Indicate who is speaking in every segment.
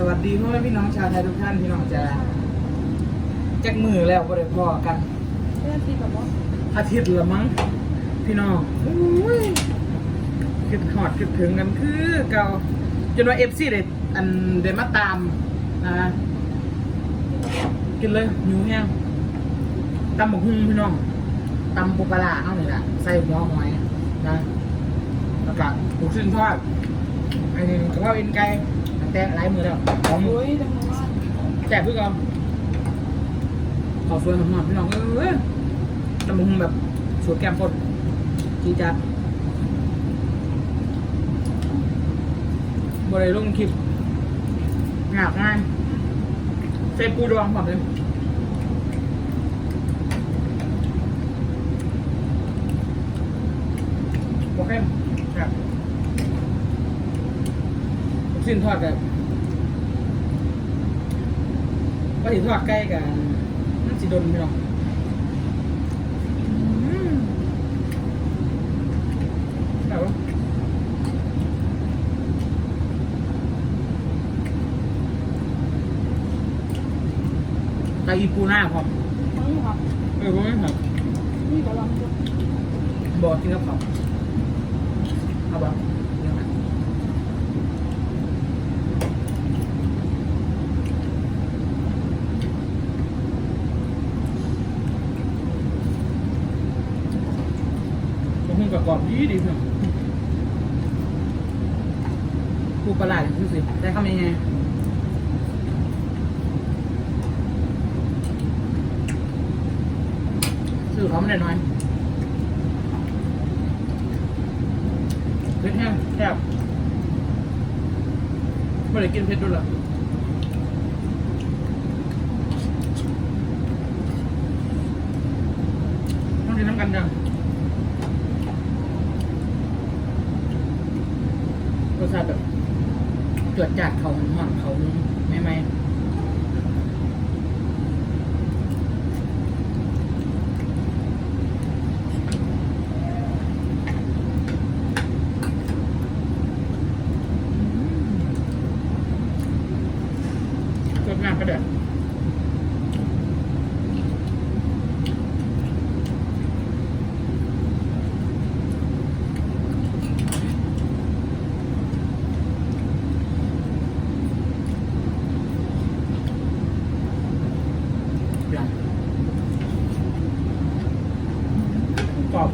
Speaker 1: สวัสดีพ่อแม่พี่น้องชาวไทยทุกท่านพี่น้องจะจักมือแล้วก็ได้พอกัน
Speaker 2: เพื่อนที่แบบว่า
Speaker 1: อาทิตย์ละมั้งพี่น้องอุ้ยคิดหอดคิดถึงกันคือเก่าจนว่าเอฟซีเด็ดอันเดมาตามนะกินเลยหิวแห้งตำบักหุ่งพี่น้องตำปูปลาร้าเอาเนี่ยแหละใส่หัวหอยนะแล้วก็ลูกชิ้นทอดอันนี้กระเพราเอ็นไก่ แต่หลายมือแล้วของแจกเพื่อกันขอสวยหอมๆพี่น้องเอ้ยตำบักแบบสูตรแกมปนจีจัดบริลงคลิปงากง่ายใส่ปูดองแบบเลยโอเคครับ ลูกชิ้นทอดกับก็ถือทอดใกล้กันนั่นสิโดนพี่น้องอืมแบบว่าไก่อีปูหน้าพร้อม
Speaker 2: ไม่หรอก
Speaker 1: เออผมไม่ครับ
Speaker 2: นี่ก็ลองดู
Speaker 1: บอกจริงครับผมเอาบ้างเดี๋ยวนะผมคง กับกรอบดีดีเพื่อนปูปลาไหลดูสิได้คำยังไงซื้อเขาไม่ได้น้อยเผ็ดแห้งแซ่บไม่ได้กินเผ็ดด้วยหรอต้องกินน้ำกันจังรสชาติแบบจวดจัดเขาหอนเขาไม่ไม่ จดน้ำก็เด็ดอย่างกรอบ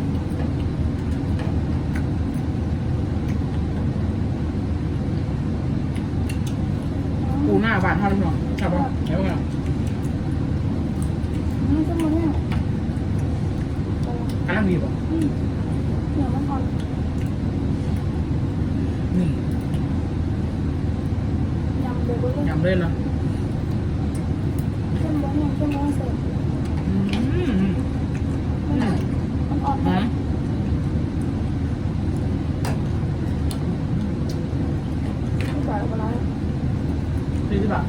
Speaker 1: ปูหน้าบานเท่านั้นหรอครับผมเดี๋ยวกัน
Speaker 2: นี่จะมาเนี่ย
Speaker 1: อันนั้นดีป่ะ
Speaker 2: อืมเดี๋ยวมันอ่อน
Speaker 1: นี่
Speaker 2: ยำเลยเว้ย
Speaker 1: ยำเล่นนะ
Speaker 2: ชั่วโมงเนี่ยชั่วโมงเสร็จ
Speaker 1: อืม
Speaker 2: มันมันอ่อน
Speaker 1: ฮะ
Speaker 2: ไม่ใส่เอาไปแล้ว
Speaker 1: สี่สิบบาท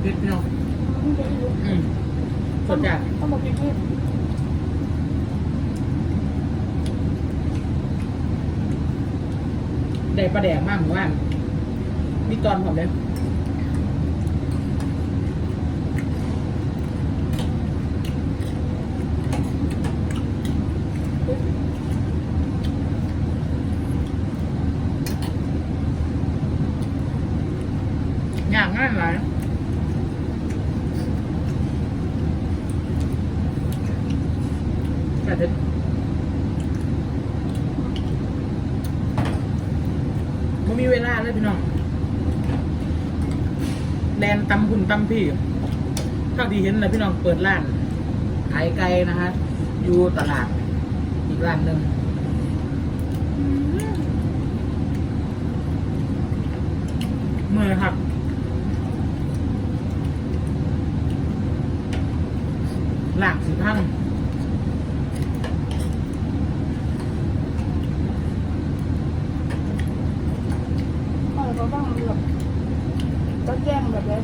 Speaker 1: เผ็ดพี่น้อง
Speaker 2: มัน จะอยู่
Speaker 1: อืมสดจัด
Speaker 2: ต้องบอกพี่
Speaker 1: ได้ปลาแดกมากหมู่บ้านมีตอนผมเลยยากง่ายหลาย แต่เด็ดไม่มีเวลาเลยพี่น้องแลนตำหุ่นตำพี่เท่าที่เห็นนะพี่น้องเปิดร้านขายไก่นะฮะอยู่ตลาดอีกร้านหนึ่งเมื่อครับหลากสิพัง
Speaker 2: อะไร ก็บ้างแบบก็แจ้งแบบเลย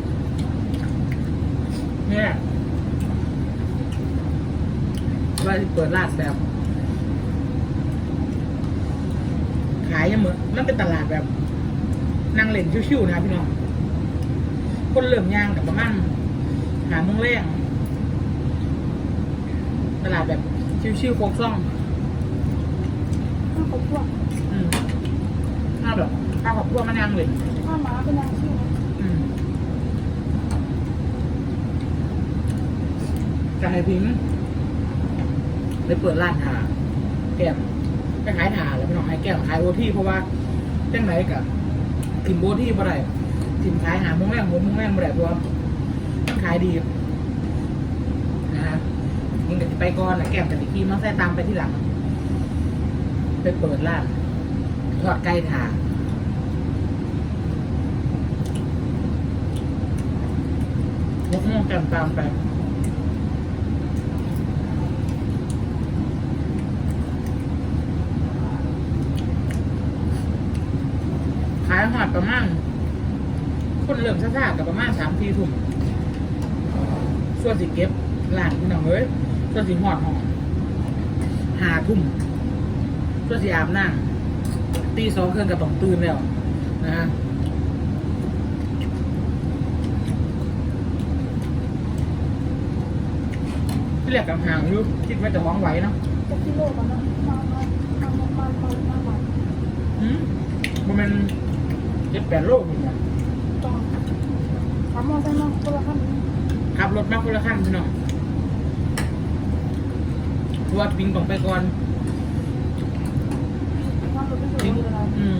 Speaker 1: เนี่ยว่าสิเปิดร้านแบบ ขายยังเหมือนมันเป็นตลาดแบบนั่งเล่นชิวๆนะพี่น้อง คนเริ่มยางกับประมาณหาโมงแรงตลาดแบบชิวๆโคกซ่อง
Speaker 2: ข้าวกับพวก
Speaker 1: อืมถ้าแบบาวกับพวกมันนั่งเลย
Speaker 2: ข้าวหมาเป็นนางชื่อ
Speaker 1: อืมกายพิงค์เลยเปิดร้านหาแก้มไปขายถาแล้วพี่น้องให้แก้มขายโอที่เพราะว่าเจังไหนกับทิมโบที่บ่ได้ทิมขายหาโมงแรงหกโมงแรงบ่ได้เพราะว่ามันขายดีนะฮะยิงกับไปก่อนแล้วแก้มกับอีกทีมันใส่ตามไปที่หลัง ไปเปิดร้านทอดไก่ถา หกโมงก้มตามไปขายหอดประมาณคนเริ่มซ่าๆกับประมาณสามทีถุ่มส่วนสิเก็บหลานพี่น้องเอ้ยส่วนสิหอดหอมหาทุ่มส่วนสิอาบน้ำตีสองเครื่องกับต้องตื่นแล้วนะฮะ ที่เรียกกับห่างยุคคิดว่าจะมองไหวเนาะ
Speaker 2: หืมมั
Speaker 1: นเป็นเจ็ดแปดโลกนี่ยนะ
Speaker 2: จอดขามอไซค์คนละคัน
Speaker 1: ขับรถมาคนละขั้นพี่น้องรวดปิงปองไปก่อน
Speaker 2: แก่
Speaker 1: โรง
Speaker 2: เรี
Speaker 1: อืม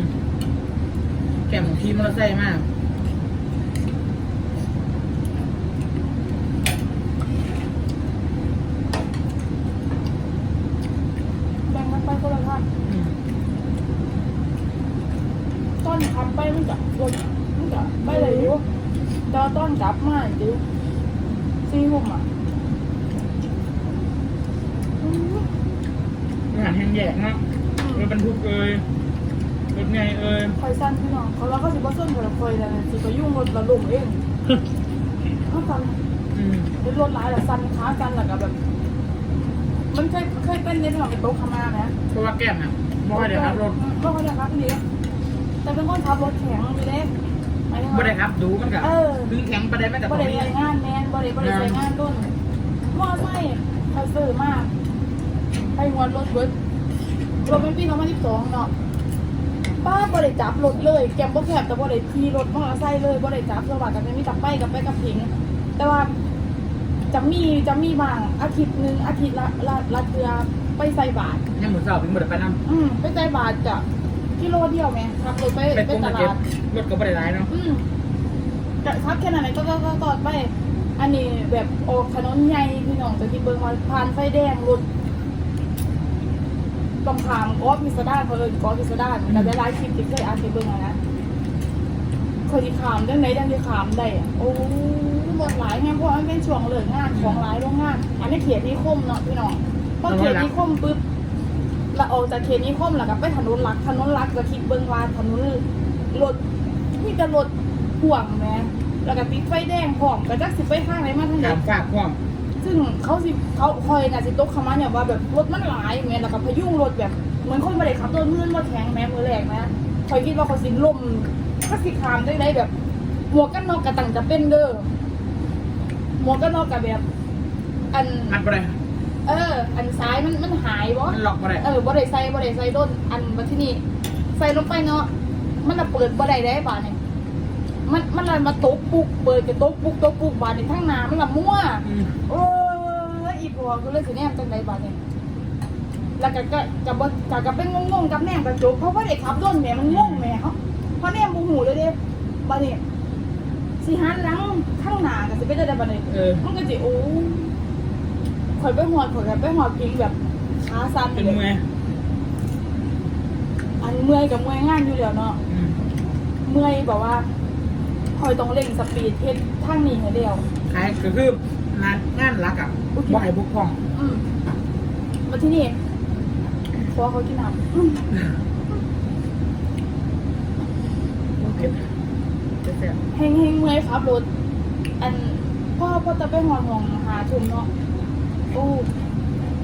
Speaker 1: แกมขี่มอเตอร์ไซค์มาก
Speaker 2: ขับไปมันจะรถมันจะไม่เลยอยู่แต่ว่าต้อนกลับมาจิ๋วซีหุ่มอะอืม
Speaker 1: อาหารแห้งแยกเนาะรถบรรทุกเอ่ยรถไงเอ่ย
Speaker 2: คอยสั้นพี่น้องเขาแล้วก็สิบ่ส้นกับเราคอยแล้วสิไปยุ่งรถระลมเองเขาสั้น
Speaker 1: อืม
Speaker 2: เป็นรถหลายแต่สั้นขาสั้นแล้วก็แบบ มันเคยเคยเป็นในที่เราเป็นโต๊ะขมานะ
Speaker 1: เพราะว่าแก้มน่ะบ่ได้ขับรถ
Speaker 2: ก็เขาจะครับนี่ แต่เป็นคนขับรถแข็งอยู่เด้หมายถึง
Speaker 1: บ่
Speaker 2: ว่า
Speaker 1: ได้ขับดูมันกับ
Speaker 2: เออ
Speaker 1: ดึงแข็งประเด็นไม่กับต
Speaker 2: บ่
Speaker 1: รง
Speaker 2: ได้
Speaker 1: นี้
Speaker 2: ใช้งานแมนบ่ได้บ่ได้ใช้งานต้นมอไซค์คอยซื้อมากไปหัวรถเบิดรถเป็นปี2012เนาะป้าบ่ได้จับรถเลยแกมบ่แคบแต่บ่ได้ขี่รถมอไซค์เลยบ่ได้จับสวัสดิ์กันมีจับไปกับไปกับพิงแต่ว่าจะมีจะมีบางอาทิตย์หนึงอาทิตย์ละละละเทือไปใส่บาตร
Speaker 1: ยังหมุนเสาปิงบ่ได้ไปนำ
Speaker 2: อืมไปใส่บาตรจะ กิโลเดียวไหมขับรถไป
Speaker 1: ไป
Speaker 2: ไป
Speaker 1: ตรง
Speaker 2: ต
Speaker 1: มาเก็บ
Speaker 2: ลาด
Speaker 1: รถก็บ่ได้หลายเนาะ
Speaker 2: อืมจะขับแค่นั้นเลยก็ก็ก็ตอดไป อันนี้แบบออกถนนใหญ่พี่น้องจะที่เบิ่งมาผ่านไฟแดงรถตรงขามกอพิสดารเขาเอิ้นกอพิสดารมันก็ได้หลายคลิปที่เคยอ่านไปเบิ่งอะนะเคยที่ขามจังไหนจังที่ขามได้อะโอ้หมดหลายแฮงเพราะมันเป็นช่วงเลิกงานของหลายโรงงาน อันนี้เขตนิคมเนาะพี่น้องพอเขตนิคมปุ๊บ เราออกจากเขตนิคมแล้วก็ไปถนนหลักถนนหลักก็คิดเบิ่งว่าถนนรถที่จะรถห่วงแหมแล้วก็ติดไฟแดงพร้อมก็จักสิไปทางไหนมาทางไหน
Speaker 1: ตามฝากความ
Speaker 2: ซึ่งเขาสิเขาคอยน่ะสิตกเขามาเนี่ยว่าแบบรถมันหลายแม่แล้วก็พยุงรถแบบเหมือนคนไม่ได้ขับรถมือนรถแข็งแม่มือแรกนะคอยคิดว่าเขาสิล่มถ้าสิขามได้ไรแบบ หมวกกันน็อกกระตังจะเป็นเด้อหมวกกันน็อกกับแบบ อัน
Speaker 1: อัดบ่ได้
Speaker 2: เออ อันซ้ายมันมันหายวะ
Speaker 1: มันล็อกบ่ได้
Speaker 2: เออบ่ได้ใส่บ่ได้ใส่ต้นอันมาที่นี่ใส่ลงไปเนาะมันน่ะเปิดบ่ได้ได้บาดเนี่ยมันมันเลยมาตกปุกเปิดกระตกปุกตกปุกบาดในทั้งหน้ามันละมั่ว
Speaker 1: อืม
Speaker 2: โอ้ยอีพวก็เลยสิแนมจังไดบาดเนี่ยแล้วก็ก็ก็บ่ก็ก็เป็นงงๆกับแนมกระจกเพราะว่าเด็กขับรถแหม่มันงงแหม่เขาเพราะแนมบ่หูเลยเด้บาดเนี่ยสิหันหลังข้างหน้าก็สิไปได้บาดเนี่ย
Speaker 1: เออ
Speaker 2: มันก็สิโอ้ ข่อยไปหอดข่อยก็ไปหอดพิงแบบขาสั่น
Speaker 1: เป็น
Speaker 2: เลย
Speaker 1: เมื่อย
Speaker 2: อันเมื่อยกับเมื่อยงานอยู่แล้วเนาะ
Speaker 1: อืม
Speaker 2: เมื่อยแบบว่าคอยต้องเร่งสปีดเทสทางนี้ให้เดียว
Speaker 1: ขายก็คืองานงานรักอะบ่ให้บุกพร่อง
Speaker 2: อืมมาที่นี่ขอเขากินน้ำอืม
Speaker 1: เผ็ดเผ็ดแซ่บ
Speaker 2: เฮงเฮงเมื่อยครับรถอันพ่อพ่อจะไปหอนห่วงหาทุ่มเนาะ โอ้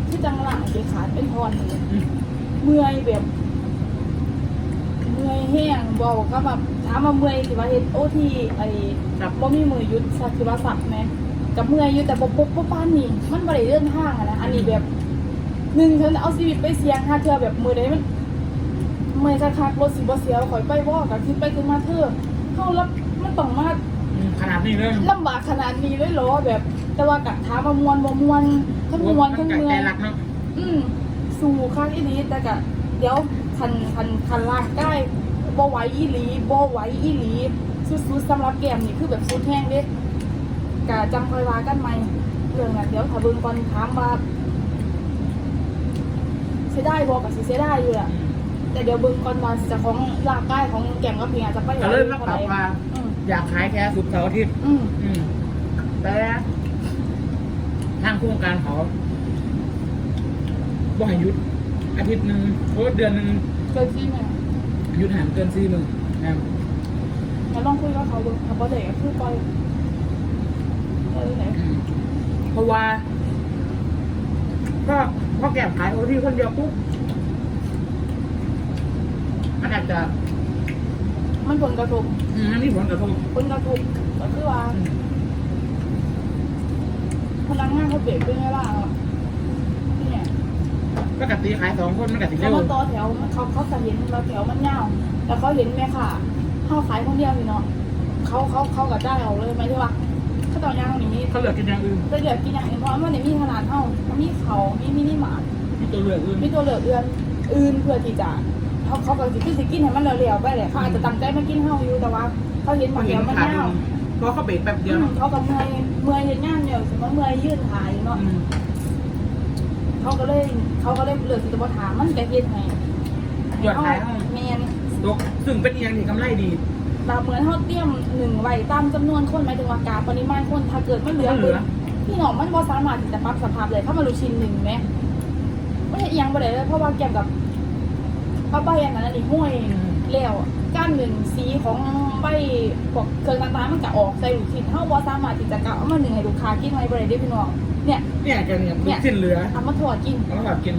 Speaker 2: ที่จังหลังเสียขาดเป็นทอนเลย
Speaker 1: อืม
Speaker 2: เมื่อยแบบมื่อยแห้งบอกก็แบบถามมาเมื่อยสิว่าเฮ็ดโอทีไอ้
Speaker 1: ครับ
Speaker 2: บ่มีมือหยุดสักคือว่าสักไหมกับเมื่อยอยู่แต่บ่ปุ๊บบ่ปานนี่มันบ่ได้เดินทางอะนะอันนี้แบบหนึ่งฉันเอาชีวิตไปเสี่ยงหาเทื่อแบบมือใดมันเมื่อยคักๆรถสิบ่เสียข่อยไปบ่ก็คิดไปขึ้นมาเธอเฮารับมันต้องมา
Speaker 1: อืมขนาดนี้เลย
Speaker 2: ลำบากขนาดนี้เลยเหรอแบบ แต่ว่ากะถามว่ามวนบ่มวนทั้งมวนทั้ง
Speaker 1: ไก่
Speaker 2: เมื่อ
Speaker 1: ใจ
Speaker 2: ย
Speaker 1: รักเนาะ
Speaker 2: อืมสู่ข้างอีหลีแต่กะเดี๋ยวคันคันคันลากได้บ่ไหวอีหลีบ่ไหวอีหลีสุดๆสำหรับแก้มนี่คือแบบสุดแห้งเด้กะจังคอยว่ากันใหม่เรื่องน่ะเดี๋ยวถ้าเบิ่งก่อนถามว่าเสียดายบ่ก็สิเสียดายอยู่แหละแต่เดี๋ยวเบิ่งก่อนว่าเจะของร่างกายของแก้มกับเพียจะไปไหน
Speaker 1: ก็เลยมาปรับว่า
Speaker 2: อืม
Speaker 1: อยากขายแค่สุดเสาร์อาทิตย์
Speaker 2: อืม
Speaker 1: อืมแต่ ทางโครงการเขาบ่ให้หยุดอาทิตย์หนึ่งโอ้เดือนหนึ่ง
Speaker 2: เกินที่แม่
Speaker 1: หยุดหันเกินสี่หมื่นนะครับ
Speaker 2: แล้วลองคุยกับเขาดูเขาบอกเด็กคือปล่อยเออไหน
Speaker 1: อืมเพราะว่า ก็พอแก็บขายโอที่คนเดียวปุ๊บมันอาจจะ
Speaker 2: มันผลกระทบ
Speaker 1: อืมมันมีผลกระทบ
Speaker 2: ผลกระทบก็คือว่า
Speaker 1: อืม
Speaker 2: พนักงานเขาเบรกด้วยไงล่ะเนี่ย
Speaker 1: ปกติขายสองคนมันก็สิ
Speaker 2: เขา
Speaker 1: เร็ว
Speaker 2: มาต่อแถวมันเขาเขาจะเห็นเราแถวมันยาวแล้วเขาเห็นแม่ค่ะเขาขายคนเดียวนี่เนาะเขาเขาเขากับได้เอาเลยไหมที่ว่าเขาต่อยางหนี
Speaker 1: เขาเหลือกินอย่างอื่น
Speaker 2: จะเดือดกินอย่างอื่นเพราะว่ามันไม่มีขนาดเท่ามันมีเขามีมินิมาร์ท
Speaker 1: มีตัวเหลืออื่น
Speaker 2: มีตัวเหลือเอือนอื่นเพื่อที่จะเขาเขาก็สิกินสิกินให้มันเหลวๆไปเลยเขาอาจจะตั้งใจมากินเฮาอยู่แต่ว่าเขาเห็นหมา
Speaker 1: เขา
Speaker 2: แถ
Speaker 1: เห็น
Speaker 2: วมัน
Speaker 1: ขาด
Speaker 2: ยาว
Speaker 1: เพ ราะเขาเบรกแป๊บเดียว
Speaker 2: อืม
Speaker 1: เนาะ
Speaker 2: เขาก็เมื่อยเมื่อยเห็นงานอยู่สมมติเมื่อยยืนถ่ายเนาะ
Speaker 1: อืม
Speaker 2: เขาก็เลยเขาก็เลยเลือกที่จะมาถามมันก็เฮ็ดให้
Speaker 1: ยอดขายห้อง
Speaker 2: แมน
Speaker 1: ตกซึ่งเป็นอีกอย่างที่กำไรดี
Speaker 2: ตามเหมือนเขาเตรียมหนึ่งไว้ตามจำนวนคนหมายถึงว่ากาปริมาณคนถ้าเกิดมันเหลือ
Speaker 1: มันเหลือ
Speaker 2: พี่น้องมันบ่สามารถที่จะปรับสภาพเลยถ้ามารู้ชิ้นหนึ่งไหมไม่ใช่อิหยังบ่ได้เลยเพราะว่าเกี่ยวกับป้าใบอันนั้นอันนี้ห้วย แล้วก้านหนึ่งสีของใบพวกเครื่องต่างๆมันจะออกใส่ลูกชิ้นเท่าบ่สามารถที่จะกะเอามาหนึ่งให้ลูกค้ากินไว้บ่ได้เด้พี่น้องเนี่ย
Speaker 1: เนี่ยจะเนี่ยลูกสิ้นเหลือ
Speaker 2: เอามาทอดกิน
Speaker 1: แล้วแบบกิน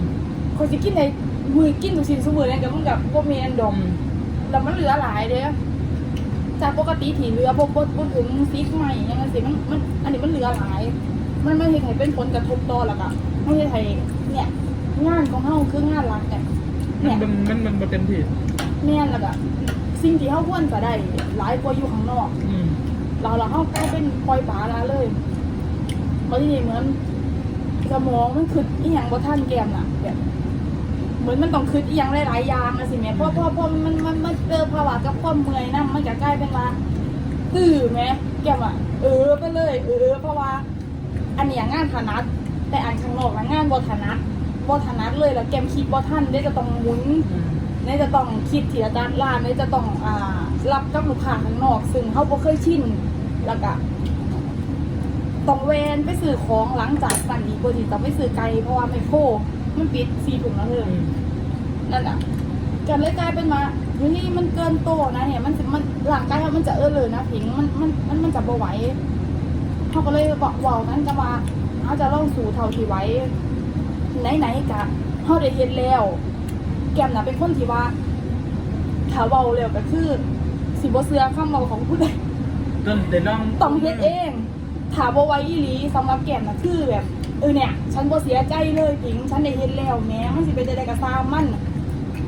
Speaker 2: คนสิกินในมือกินลูกชิ้นซุมื้อนั่นก็มันกับบ่แม่นดอก
Speaker 1: อืม
Speaker 2: แล้วมันเหลือหลายเด้อจากปกติที่เหลือบ่บ่บ่ถึงซิกใหม่ยังไงสิมันมันอันนี้มันเหลือหลาย มันมันเฮ็ดให้เป็นผลกระทบต่อแล้วก็มันเฮ็ดให้เนี่ย งานของเฮาคืองานหลักเนี่ย
Speaker 1: มั
Speaker 2: เนี่ย
Speaker 1: นมันมันมันบ่เต็มที่
Speaker 2: แม่นแล้วก็สิ่งที่เฮาควรจะได้หลายกว่าอยู่ข้างนอก
Speaker 1: อืม
Speaker 2: เราเราเข้าก็เป็นปล่อยปลาละเลยเพราะที่นี่เหมือนสมองมันคืออีหยังบ่ท่านแกมน่ะแบบเหมือนมันต้องคิดอีหยังหลายๆอย่างนะสิแม่เพราะเพราะเพราะมันมันมันเจอภาวะกับความเมื่อยนะมันจะกลายเป็นว่า ตื่อแม่แกมอะเออไปเลย เออเพราะว่า อันเนี้ยงานถนัด แต่อันข้างนอกนะงานบ่ถนัดบ่ถนัดเลยแล้วแกมคิดบ่ทันได้จะต้องหมุน
Speaker 1: อืม
Speaker 2: ในจะต้องคิดที่อาจารย์ร้านในจะต้องอ่ารับกับลูกค้าข้างนอก ซึ่งเขาบ่เคยชินแล้วก็ต้องแวนไปซื้อของหลังจากสั่นดีกว่าที่ต้องไปซื้อไกลเพราะว่าไมโครมันปิดสี่ถุงแล้วเธอ
Speaker 1: อืม
Speaker 2: นั่นอะกันเลยกลายเป็นมาเฮ้ยมันเกินโตนะเนี่ย มันสิมันร่างกายเรามันจะเออเลยนะผิงมันมันมันมันจะบ่ไหวเขาก็เลยบอกเว่านั้นก็ว่าเขาจะลองสู่เท่าที่ไหวไหนๆกะเขาได้เฮ็ดแล้ว แกมน่ะเป็นคนที่ว่าถ้าเว้าเร็วก็คือสิบ่เสือคำเว้าของผู้ใด
Speaker 1: จนแต่ลอง
Speaker 2: ต้องเฮ็ดเองถามว่าไว้อีหลีสำหรับแกมน่ะคือแบบเออเนี่ย ฉันบ่เสียใจเลยพิง ฉันได้เฮ็ดแล้วแม้มันสิเป็นจังได๋ก็ตามมัน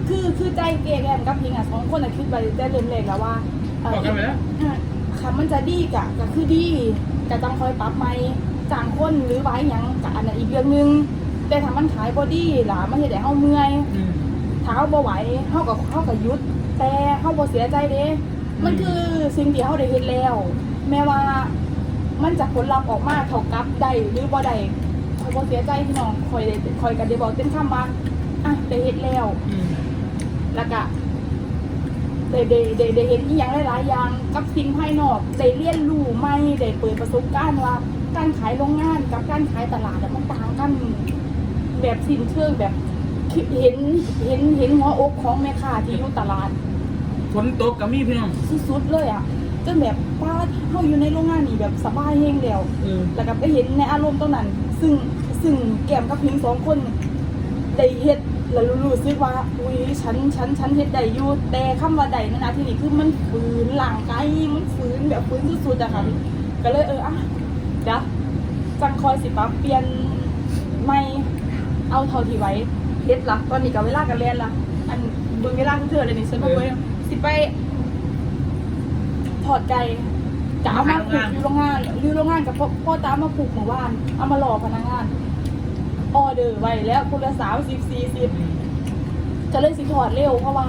Speaker 2: คือคือใจเกแกมกับพิงอะสองคนน่ะคิดไว้แต่เริ่มแรกแล้วว่าเบ
Speaker 1: อกกันไปแล้ว
Speaker 2: อะค่ะมันจะดีกะก็คือดีแต่ต้องคอยปรับใหม่จ้างคนหรือไว้หยังกะอันนั้นอีกเรื่องหนึงแต่ถ้ามันขายบ่ดีล่ะมันเฮ็ดให้เฮาเมื่อย
Speaker 1: อืม
Speaker 2: ถ้าเขาบ่ไหวเขาก็เขาก็หยุด แต่เขาบ่เสียใจเด้มันคือสิ่งที่เขาได้เฮ็ดแล้ว แม้ว่ามันจะผลลัพธ์ออกมาเท่ากับได้หรือบ่ได้เขาบ่เสียใจพี่น้องคอยได้คอยกันได้บอกเต็มคำว่าอะได้เฮ็ดแล้ว
Speaker 1: อืม
Speaker 2: แล้วก็ได้ได้ได้ได้เห็นอีหยังหลายๆอย่างกับสิ่งภายนอกได้เรียนรู้ใหม่ได้เปิดประสบการณ์ว่าการขายโรงงานกับการขายตลาดอะมันต่างกัน แบบสิ้นเชิงแบบ เห็นเห็นเห็นหัวอกของแม่ค้าที่อยู่ตลาด
Speaker 1: ฝนตกกับมีพี่น้อง
Speaker 2: สุดๆเลยอะจนแบบป้าเขาอยู่ในโรงงานนี่แบบสบายเฮงแล้ว
Speaker 1: เออ
Speaker 2: แล้วก็ไปเห็นในอารมณ์ตรงนั้น ซึ่งซึ่งแก้มกับพิงสองคนได้เฮ็ดแล้วรู้สึกว่าอุ้ยฉันฉันฉันเฮ็ดได้อยู่แต่คำว่าใดนั่นนะที่นี่คือมันฝืนหลังไกายมันฝืนแบบฝืนสุดๆอะค่ะก็เลยเอออะเดี๋ยวจังคอยสิปรับเปลี่ยนไม่เอาเท่าที่ไว้ เฮ็ดละตอนนี้กับเวลากันเรียนละอันเบิ่งเวลาคือเธอเลยนี่ฉันบอกว่าสิไปถอดไก่จะเอามาผูกอยู่โรงงานอยู่โรงงานกับพ่อพ่อตามมาผูกเมื่อวาน เอามารอพนักงาน ออเดอร์ไว้แล้วคนละสามสิบสี่สิบจะเลยสิถอดเร็วเพราะว่า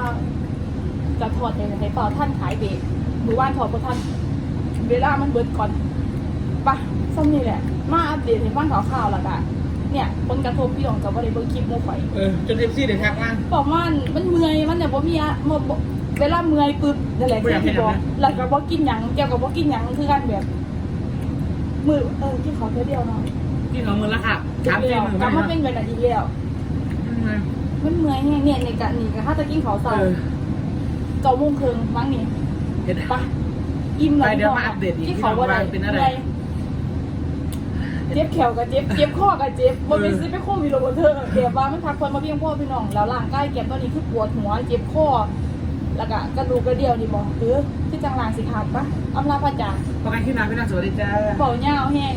Speaker 2: จะถอดในในเป่าท่านขายเบรกมือว่านถอดเพราะท่านเวลามันเบิดก่อนปะซ้ำนี่แหละ มาอัปเดตให้ฟังข่าวๆแล้วกัน เนี่ยผลกระทบพี่หลงกับว่าได้เบิ่งคลิปหมูข่อย
Speaker 1: เออจนเอฟซีเดี๋ยวทักมา
Speaker 2: บอกว่ามันเมื่อยมันเนี่ยบ่มีอะบ่บ่เวลาเมื่อยปึ๊บนั่นแหละ
Speaker 1: บ่อยาก
Speaker 2: ที่
Speaker 1: ให้
Speaker 2: บอก
Speaker 1: ทำนะ
Speaker 2: แล้วก็บ่กินหยังเกี่ยวกับบ่กินหยังคือกันแบบมือเออที่เขาแค่เดียวเนาะ
Speaker 1: ที่เขามือละค่ะ
Speaker 2: เดี
Speaker 1: สามสี่
Speaker 2: ยว
Speaker 1: มือก
Speaker 2: ลับมา
Speaker 1: ไม่
Speaker 2: เป็น
Speaker 1: ได้
Speaker 2: แบบนั้นอีกแล้วมันเมื่อยแห้งเนี่ยในกะนี่ก็ถ้าจะกินข้าว
Speaker 1: เอ
Speaker 2: เสา
Speaker 1: อ
Speaker 2: เก้าโมงครึ่งมั้งนี่
Speaker 1: เห็น
Speaker 2: ไปอิ่มแล้ว
Speaker 1: ไปเดี๋ยวมาอัปเดตอีก
Speaker 2: ที่เขาบ่ได้
Speaker 1: ที่เขาว่าเป็นอะไร
Speaker 2: เจ็บแขวกับเจ็บเจ็บข้อกับเจ็บบ่เป็น
Speaker 1: เออ
Speaker 2: ซิไปโควิดโรเบอร์เธอเดี๋ยวว่ามันทักคนมาเพียงพ่อพี่น้องแล้วร่างกายเก็บตอนนี้คือปวดหัวเจ็บข้อแล้วก็กระดูกกระเดี่ยวนี่บ่เออที่จังหลางสิขาดปะอำลาพระจ่า
Speaker 1: ประกันขึ้นมาพี่น้องสวัสดีจ้า
Speaker 2: เบาเหย้าแห้ง